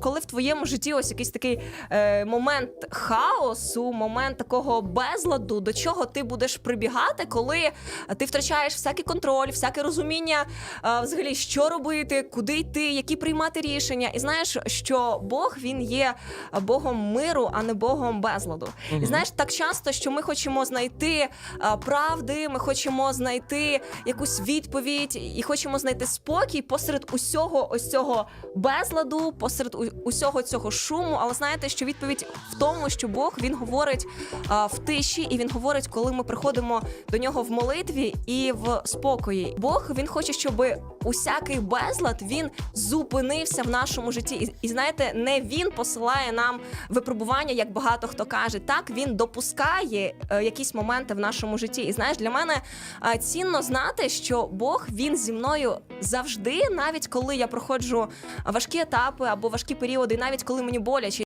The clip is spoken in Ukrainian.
Коли в твоєму житті ось якийсь такий е, момент хаосу, момент такого безладу, до чого ти будеш прибігати, коли ти втрачаєш всякий контроль, всяке розуміння, е, взагалі, що робити, куди йти, які приймати рішення. І знаєш, що Бог він є Богом миру, а не Богом безладу. І знаєш, так часто, що ми хочемо знайти е, правди, ми хочемо знайти якусь відповідь і хочемо знайти спокій посеред усього ось цього безладу, посеред усього цього шуму. Але знаєте, що відповідь в тому, що Бог він говорить а, в тиші, і він говорить, коли ми приходимо до нього в молитві і в спокої. Бог він хоче, щоб усякий безлад він зупинився в нашому житті. І, і знаєте, не він посилає нам випробування, як багато хто каже. Так він допускає е, якісь моменти в нашому житті. І знаєш, для мене е, цінно знати, що Бог він зі мною завжди, навіть коли я проходжу важкі етапи або важкі періоди, навіть коли мені боляче.